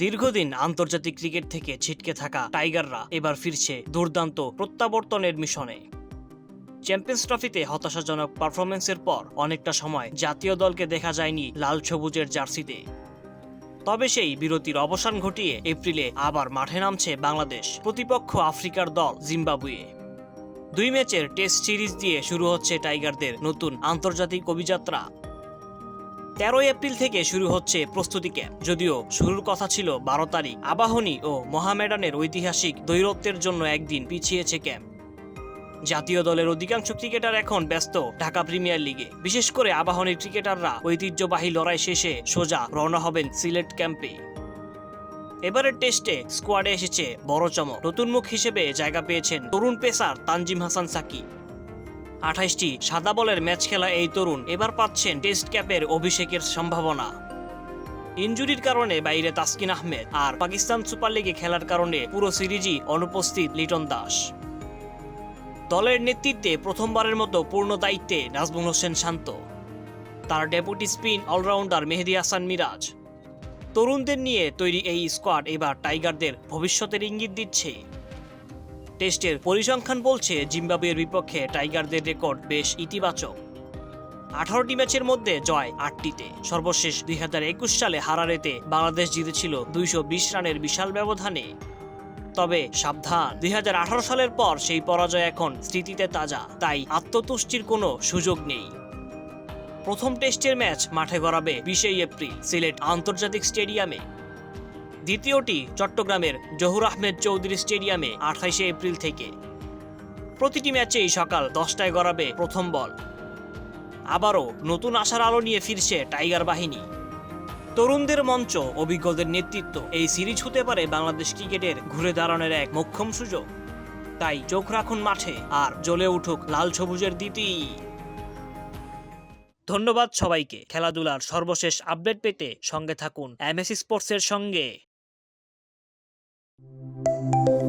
দীর্ঘদিন আন্তর্জাতিক ক্রিকেট থেকে ছিটকে থাকা টাইগাররা এবার ফিরছে দুর্দান্ত প্রত্যাবর্তনের মিশনে। চ্যাম্পিয়ন্স ট্রফিতে হতাশাজনক পারফরমেন্সের পর অনেকটা সময় জাতীয় দলকে দেখা যায়নি লাল সবুজের জার্সিতে। তবে সেই বিরতির অবসান ঘটিয়ে এপ্রিলে আবার মাঠে নামছে বাংলাদেশ প্রতিপক্ষ আফ্রিকার দল জিম্বাবুয়ে। দুই ম্যাচের টেস্ট সিরিজ দিয়ে শুরু হচ্ছে টাইগারদের নতুন আন্তর্জাতিক অভিযাত্রা। তেরোই এপ্রিল থেকে শুরু হচ্ছে প্রস্তুতি ক্যাম্প যদিও শুরুর কথা ছিল বারো তারিখ, আবাহনী ও মহামেডানের ঐতিহাসিক দৈরত্বের জন্য একদিন পিছিয়েছে ক্যাম্প। জাতীয় দলের অধিকাংশ ক্রিকেটার এখন ব্যস্ত ঢাকা প্রিমিয়ার লিগে। বিশেষ করে আবাহনীর ক্রিকেটাররা ঐতিহ্যবাহী লড়াই শেষে সোজা রওনা হবেন সিলেট ক্যাম্পে। এবারের টেস্টে স্কোয়াডে এসেছে বড় চমক। নতুন মুখ হিসেবে জায়গা পেয়েছেন তরুণ পেসার তানজিম হাসান সাকিব আঠাইশটি সাদা বলের ম্যাচ খেলা এই তরুণ এবার পাচ্ছেন টেস্ট ক্যাপের অভিষেকের সম্ভাবনা। ইনজুরির কারণে বাইরে তাসকিন আহমেদ আর পাকিস্তান সুপার লিগে খেলার কারণে পুরো সিরিজই অনুপস্থিত লিটন দাস। দলের নেতৃত্বে প্রথমবারের মতো পূর্ণ দায়িত্বে নাজমুল হোসেন শান্ত। তার deputy spin allrounder Mehedi Hasan Miraz. তরুণদের নিয়ে তৈরি এই স্কোয়াড এবার টাইগারদের ভবিষ্যতের ইঙ্গিত দিচ্ছে। টেস্টের পরিসংখ্যান বলছে, জিম্বাবুয়ের বিপক্ষে টাইগারদের রেকর্ড বেশ ইতিবাচক। আঠারোটি ম্যাচের মধ্যে জয় আটটিতে। সর্বশেষ দুই হাজার একুশ সালে হারারেতে বাংলাদেশ জিতেছিল দুইশো বিশ রানের বিশাল ব্যবধানে। তবে সাবধান, দুই হাজার আঠারো সালের পর সেই পরাজয় এখন স্মৃতিতে তাজা, তাই আত্মতুষ্টির কোনো সুযোগ নেই। প্রথম টেস্টের ম্যাচ মাঠে গড়াবে বিশেই এপ্রিল, সিলেট আন্তর্জাতিক স্টেডিয়ামে। দ্বিতীয়টি চট্টগ্রামের জহুর আহমেদ চৌধুরী স্টেডিয়ামে আঠাইশে এপ্রিল থেকে। প্রতিটি ম্যাচেই সকাল দশটায় গড়াবে প্রথম বল। আবারও নতুন আশার আলো নিয়ে ফিরছে টাইগার বাহিনী। তরুণদের মঞ্চ অভিজ্ঞদের নেতৃত্ব এই সিরিজ হতে পারে বাংলাদেশ ক্রিকেটের ঘুরে দাঁড়ানোর এক মোক্ষম সুযোগ। তাই চোখ রাখুন মাঠে আর জ্বলে উঠুক লাল সবুজের দ্বিতি ধন্যবাদ সবাইকে। খেলাধুলার সর্বশেষ আপডেট পেতে সঙ্গে থাকুন এমএসি স্পোর্টসের সঙ্গে। Thank you.